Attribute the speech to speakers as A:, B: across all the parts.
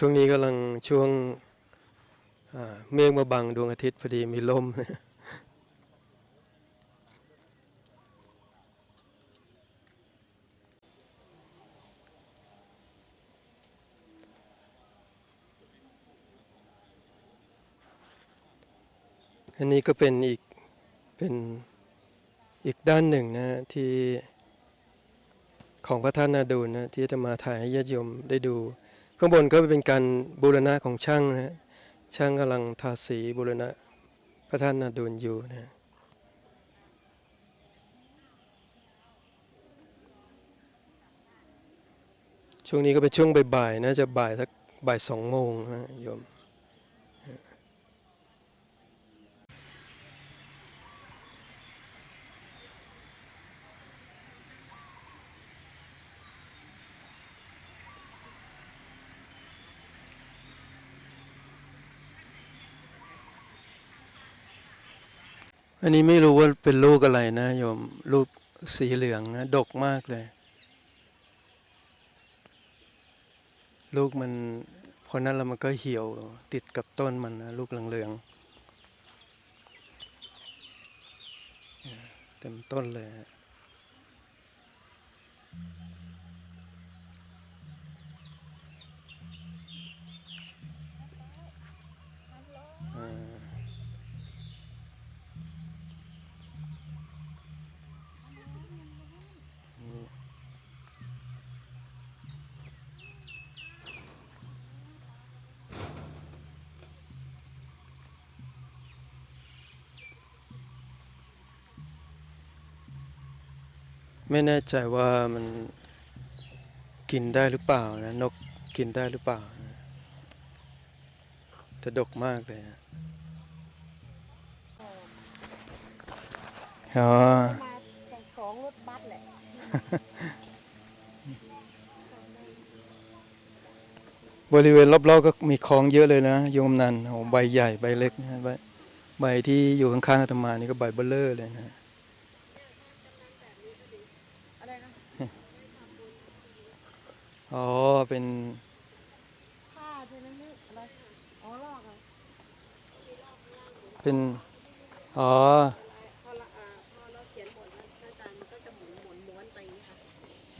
A: ช่วงนี้กำลังช่วงเมฆมาบังดวงอาทิตย์พอดีมีลมอันนี้ก็เป็นอีกเป็นอีกด้านหนึ่งนะที่ของพระธาตุนาดูลนะที่จะมาถ่ายให้ญาติโยมได้ดู ข้างบนก็เป็นการบูรณะของช่างนะช่างกำลังทาสีบูรณะพระท่านนาดูลอยู่นะช่วงนี้ก็เป็นช่วงบ่ายๆนะจะบ่ายสักบ่ายสองโมงนะโยม อันนี้ไม่รู้ว่าเป็นลูกอะไรนะโยมลูกสีเหลืองนะดกมากเลย ลูกมันพอนั้นแล้วมันก็เหี่ยวติดกับต้นมันนะลูกเหลืองๆเต็มต้นเลย ไม่แน่ใจว่ามันกินได้หรือเปล่านะนกกินได้หรือเปล่านะแต่ดกมากเลยนะอ๋อ
B: มาสองรถบัสแหละ
A: บริเวณรอบๆก็มีคลองเยอะเลยนะโยมนันโอ้ใบใหญ่ใบเล็กนะใบใบที่อยู่ข้างๆอาตมานี่ก็ใบเบลเลอร์เลยนะ
B: อะไรนะ
A: อ๋อ เป็น
B: ผ้าใช่ไหมนี่อะไรอ๋อลอกอะ
A: เป็น อ๋อ
B: พอละอ่าพอเราเขียนบทแล้วอาจารย์มันก็จะหมุนหมุนม้วนไปอย่างนี้ค่ะ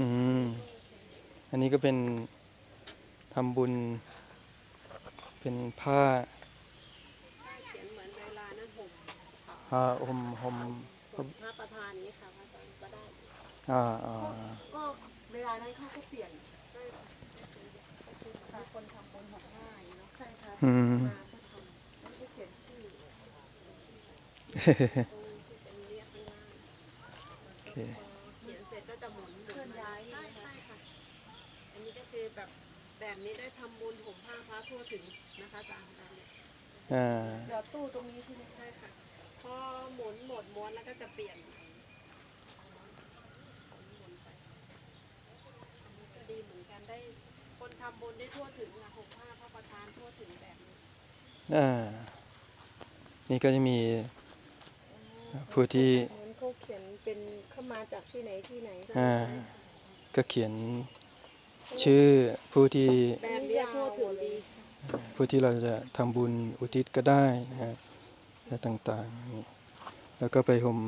A: อืม อันนี้ก็เป็นทำบุญ เป็นผ้า
B: ถ้าเขียนเหมือนเวลานั้นห่มขาว
A: ผ้าห่มห่ม
B: ห่มพระประธานนี้ค่ะพระอาจารย์ก็ได้
A: อ่าอ่า
B: ก็เวลานั้นเขาก็เปลี่ยนาง
A: โอเค
B: เขียนเสร็จก็จะหมุนเคลื่อนย้ายใช่ใช่ค่ะ อันนี้ก็คือแบบแบบนี้ได้ทำบุญห่มผ้าพระทั่วถึงนะคะอาจารย์
A: อ่า
B: เดี๋ยวตู้ตรงนี้ใช่ไหมใช่ค่ะ พอหมุนหมดม้วนแล้วก็จะเปลี่ยนดีเหมือนกันได้ คนทำบุญได้ทั่วถึงค่ะห่มผ้าพระประธานทั่วถึงแบบนี้
A: อ่านี่ก็จะมีผู้ที่
B: เหมือนเขาเขียนเป็นเข้ามาจากที่ไหนที่ไหน
A: อ่าก็เขียนชื่อผู้ที่
B: แบบนี้ทั่วถึงดี
A: ผู้ที่เราจะทำบุญอุทิศก็ได้นะฮะและต่างๆนี่แล้วก็ไปห่ม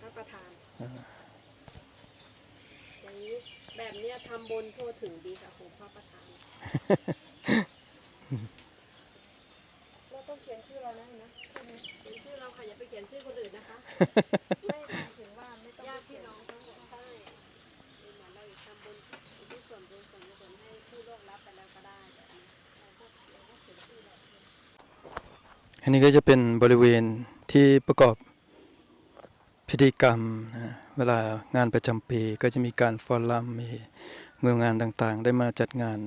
B: พระประธาน
A: อ่า
B: อย่างนี้ แบบเนี้ยทำบุญทั่วถึงดีค่ะห่มพระประธานเราต้องเขียนชื่อเรานะนะใช่ไหมเขียนชื่อเราค่ะอย่าไปเขียนชื่อคนอื่นนะคะไม่หมายถึงว่าไม่ต้องญาติพี่น้องทั้งหมดใช่คือเหมือนเราทำบุญอุที่ส่วนบุญส่วนกุศลให้ผู้ล่วงลับไปแล้วก็ได้แบบนี้เราก็เราก็เขียนชื่อเรา
A: อันนี้ก็จะเป็นบริเวณที่ประกอบ พิธีกรรมนะเวลางานประจำปีก็จะมีการฟอรัมมีเมืองงานต่างๆ ได้มาจัดงาน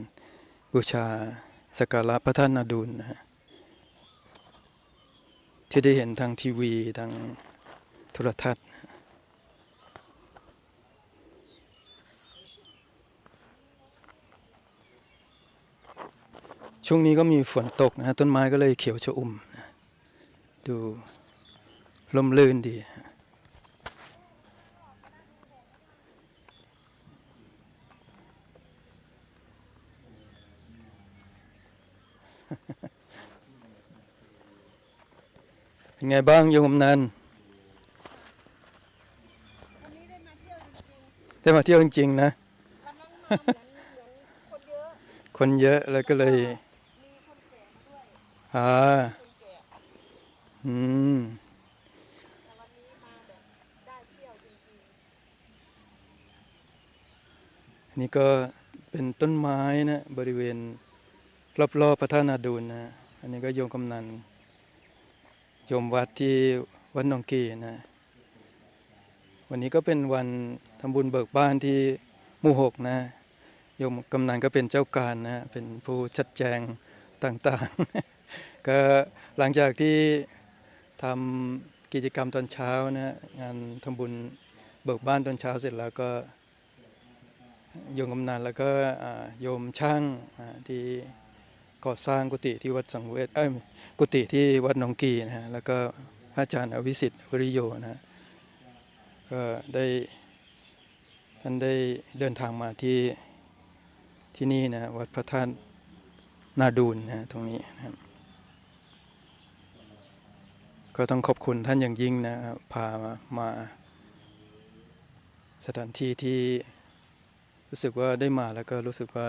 A: บูชาสักการะพระท่านนาดูลนะฮะที่ได้เห็นทางทีวีทางโทรทัศน์ ช่วงนี้ก็มีฝนตกนะฮะต้นไม้ก็เลยเขียวชอุ่มนะดูลมลื่นดีฮะ เป็นไงบ้างโยมกำนัน
B: ได้มาเที่ยวจริง
A: ๆนะ
B: คนเยอะ
A: คนเยอะแล้วก็เลยอ่าอืม
B: นี่
A: ก็เป็นต้นไม้นะ บริเวณรอบๆพระธาตุนาดูนนะ อันนี้ก็โยมกำนัน โยมวัดที่วัดหนองกีนะ วันนี้ก็เป็นวันทำบุญเบิกบ้านที่หมู่หกนะ โยมกำนันก็เป็นเจ้าการนะ เป็นผู้ชัดแจงต่างๆ ก็หลังจากที่ทำกิจกรรมตอนเช้านะงานทำบุญเบิกบ้านตอนเช้าเสร็จแล้วก็โยมกำนันแล้วก็โยมช่างที่ ก่อสร้างกุฏิที่วัดสังเวชเอ้ยกุฏิที่วัดหนองกีนะฮะแล้วก็พระอาจารย์อวิสิทธิ์วริโยนะ ก็ได้ท่านได้เดินทางมาที่ที่นี่นะวัดพระธาตุนาดูนนะตรงนี้นะครับก็ต้องขอบคุณท่านอย่างยิ่งนะครับพามามาสถานที่ที่รู้สึกว่าได้มาแล้วก็รู้สึกว่า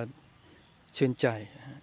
A: ชื่นใจนะ